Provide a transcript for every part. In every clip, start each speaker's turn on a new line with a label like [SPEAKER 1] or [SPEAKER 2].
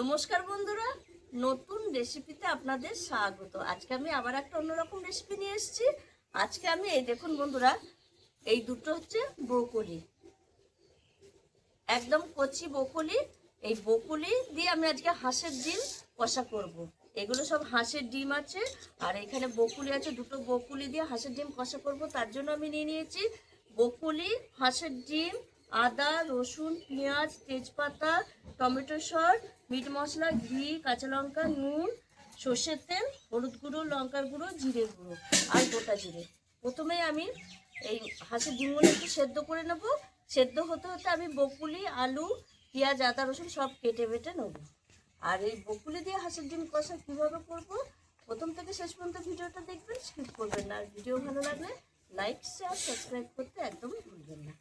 [SPEAKER 1] নমস্কার বন্ধুরা, নতুন রেসিপিতে আপনাদের স্বাগত। আজকে আমি আবার একটা অন্যরকম রেসিপি নিয়ে এসেছি। আজকে আমি, এই দেখুন বন্ধুরা, এই দুটো হচ্ছে বকুলি একদম কচি বকুলি এই বকুলি দিয়ে আমি আজকে হাঁসের ডিম কষা করব। এগুলো সব হাঁসের ডিম আছে, আর এখানে বকুলি আছে, দুটো বকুলি দিয়ে হাঁসের ডিম কষা করব। তার জন্য আমি নিয়ে নিয়েছি বকুলি হাঁসের ডিম আদা, রসুন, পেঁয়াজ, তেজপাতা, টমেটো সস, মিট মশলা, ঘি, কাঁচা লঙ্কা, নুন, সর্ষের তেল, হলুদ গুঁড়ো, লঙ্কার গুঁড়ো জিরে গুঁড়ো আর গোটা জিরে। প্রথমে আমি এই হাঁসের ডিমগুলো একটু সেদ্ধ করে নেব। সেদ্ধ হতে হতে আমি বকুলি, আলু, পেঁয়াজ, আদা, রসুন সব কেটে বেটে নেব। আর এই বকুলি দিয়ে হাঁসের ডিম কষা কীভাবে করব, প্রথম থেকে শেষ পর্যন্ত ভিডিওটা দেখবেন স্কিপ করবেন না। আর ভিডিও ভালো লাগলে লাইক শেয়ার সাবস্ক্রাইব করতে একদম ভুলবেন না।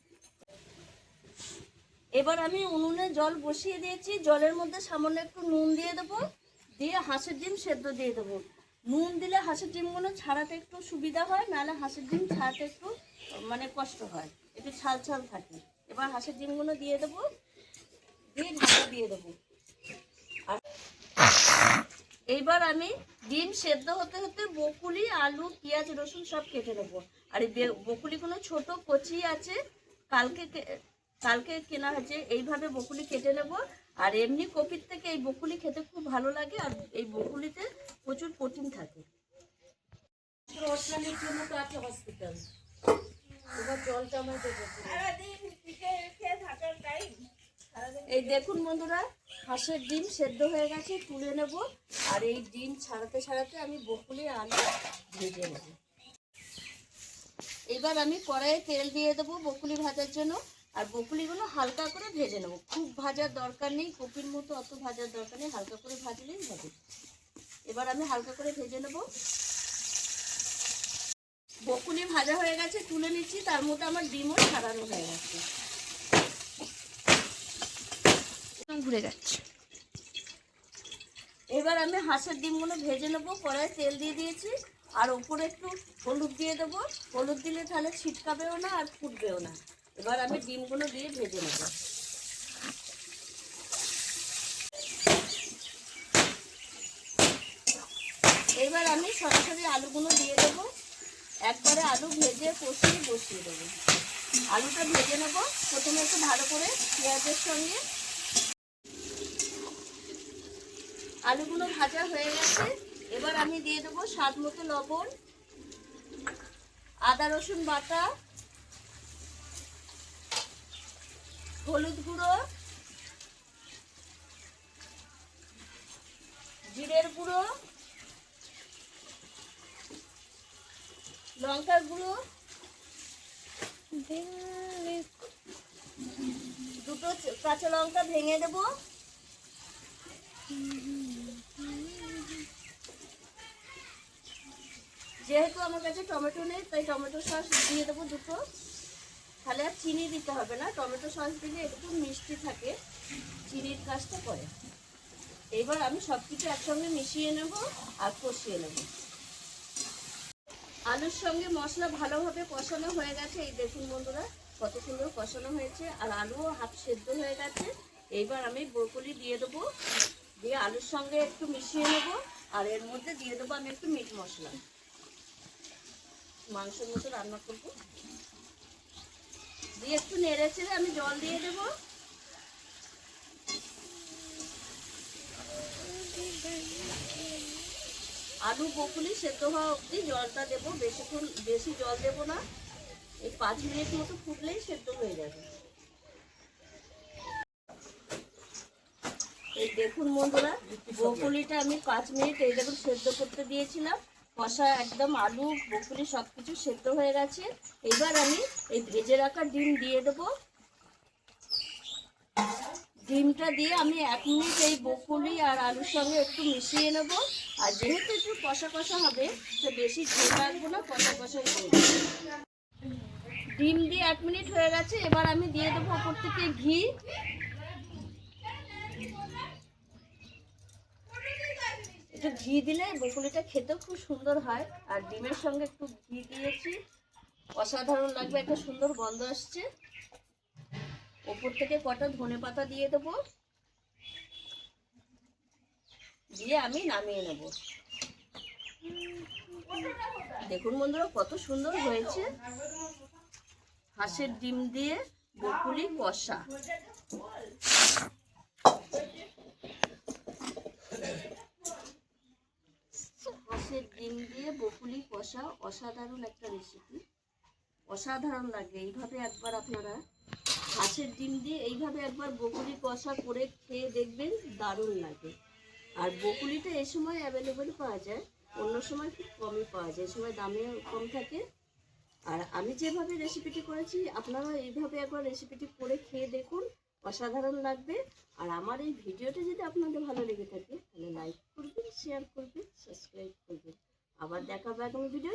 [SPEAKER 1] এবার আমি উনুনে জল বসিয়ে দিয়েছি। জলের মধ্যে সামান্য একটু নুন দিয়ে দেবো। দিয়ে হাঁসের ডিম সেদ্ধ দিয়ে দেবো। নুন দিলে হাঁসের ডিমগুলো ছাড়াতে একটু সুবিধা হয়, নাহলে হাঁসের ডিম ছাড়াতে একটু মানে কষ্ট হয়। একটু ছাল ছাল থাকে। এবার হাঁসের ডিমগুলো দিয়ে দেবো। দিয়ে ঢাকা দিয়ে দেবো। আর এইবার আমি ডিম সেদ্ধ হতে হতে বকুলি, আলু, পেঁয়াজ, রসুন সব কেটে নেব। আর এই বকুলিগুলো ছোট কচি আছে। কালকে কালকে কেনা হয়েছে এইভাবে বকুলি কেটে নেব। আর এমনি কপির থেকে এই বকুলি খেতে খুব ভালো লাগে, আর এই বকুলিতে প্রচুর প্রোটিন থাকে। হসপিটাল জলটা আমার এই দেখুন বন্ধুরা, হাঁসের ডিম সেদ্ধ হয়ে গেছে, তুলে নেব। আর এই ডিম ছাড়াতে ছাড়াতে আমি বকুলি আলু ভেজে নেব। এবার আমি কড়াইয়ে তেল দিয়ে দেবো বকুলি ভাজার জন্য। আর বকুলিগুলো হালকা করে ভেজে নেব। খুব ভাজার দরকার নেই কপির মতো অত ভাজার দরকার নেই হালকা করে ভাজলেই হবে। এবার আমি হালকা করে ভেজে নেব। বকুলি ভাজা হয়ে গেছে তুলে নিচ্ছি তার মধ্যে আমার ডিমও ছাড়ানো হয়ে গেছে।
[SPEAKER 2] ঘুরে যাচ্ছে।
[SPEAKER 1] এবার আমি হাঁসের ডিমগুলো ভেজে নেব কড়াই তেল দিয়ে দিয়েছি আর ওপরে একটু হলুদ দিয়ে দেবো। হলুদ দিলে তাহলে ছিটকাবেও না আর ফুটবেও না। এবার আমি ডিমগুলো দিয়ে ভেজে নেব। এবার আমি সরাসরি আলুগুলো দিয়ে দেবো। একবারে আলু ভেজে কষিয়ে বসিয়ে দেবো। আলুটা ভেজে নেব। প্রথমে একটু ভালো করে পেঁয়াজের সঙ্গে। আলুগুলো ভাজা হয়ে গেছে। এবার আমি দিয়ে দেবো স্বাদ মতো লবণ, আদা রসুন বাটা হলুদ গুঁড়ো, জিরের গুঁড়ো, লঙ্কার গুঁড়ো, দুটো কাঁচা লঙ্কা ভেঙে দেবো। যেহেতু আমার কাছে টমেটো নেই, তাই টমেটো সস দিয়ে দেবো দুটো। তাহলে আর চিনি দিতে হবে না। টমেটো সস দিলে একটু মিষ্টি থাকে। চিনির কাজটা করে। এইবার আমি সব কিছু একসঙ্গে মিশিয়ে নেব আর কষিয়ে নেব। আলুর সঙ্গে মশলা ভালোভাবে কষানো হয়ে গেছে। এই দেখুন বন্ধুরা, কত সুন্দর কষানো হয়েছে। আর আলুও হাফ সেদ্ধ হয়ে গেছে। এইবার আমি ব্রকলি দিয়ে দেবো। দিয়ে আলুর সঙ্গে একটু মিশিয়ে নেব। আর এর মধ্যে দিয়ে দেবো আমি একটু মিট মশলা। মাংসের মতো রান্না করব। একটু নেড়ে চেড়ে আমি জল দিয়ে দেব। আলু বকুলি সেদ্ধ হওয়া অবধি জলটা দেবো, বেশিক্ষণ বেশি জল দেবো না। এই পাঁচ মিনিট মতো ফুটলেই সেদ্ধ হয়ে যাবে। এই দেখুন বন্ধুরা, বকুলিটা আমি পাঁচ মিনিট এই দেখুন সেদ্ধ করতে দিয়েছিলাম। কষা একদম আলু, বকুলি সব কিছু সেদ্ধ হয়ে গেছে। এবার আমি এই ভেজে রাখা ডিম দিয়ে দেবো। ডিমটা দিয়ে আমি এক মিনিট এই বকুলি আর আলুর সঙ্গে একটু মিশিয়ে নেব। আর যেহেতু একটু কষা কষা হবে, তো বেশি ঝোল রাখব না, কষা করব। ডিম দিয়ে এক মিনিট হয়ে গেছে, এবার আমি দিয়ে দেবো ওপর থেকে ঘি। একটু ঘি দিলে বকুলিটা খেতেও খুব সুন্দর হয়। আর ডিমের সঙ্গে একটু ঘি দিয়েছি। অসাধারণ লাগবে, একটা সুন্দর গন্ধ আসছে। ওপর থেকে কটা ধনে পাতা দিয়ে দেবো। দিয়ে আমি নামিয়ে নেব। দেখুন বন্ধুরা, কত সুন্দর হয়েছে। হাঁসের ডিম দিয়ে বকুলি কষা। হাঁসের ডিম দিয়ে বকুলি কষা, অসাধারণ একটা রেসিপি অসাধারণ লাগে। এইভাবে একবার আপনারা হাঁসের ডিম দিয়ে এইভাবে একবার বকুলি কষা করে খেয়ে দেখবেন দারুণ লাগে। আর বকুলিটা এই সময় অ্যাভেলেবেল পাওয়া যায়, অন্য সময় খুব কমই পাওয়া যায়। এই সময় দামে কম থাকে। আর আমি যেভাবে রেসিপিটি করেছি, আপনারা এইভাবে একবার রেসিপিটি করে খেয়ে দেখুন, অসাধারণ লাগবে। আর আমার এই ভিডিওটা যদি আপনাদের ভালো লেগে থাকে, তাহলে লাইক করবেন শেয়ার করবেন সাবস্ক্রাইব করবেন। আবার দেখা হবে আগামী ভিডিও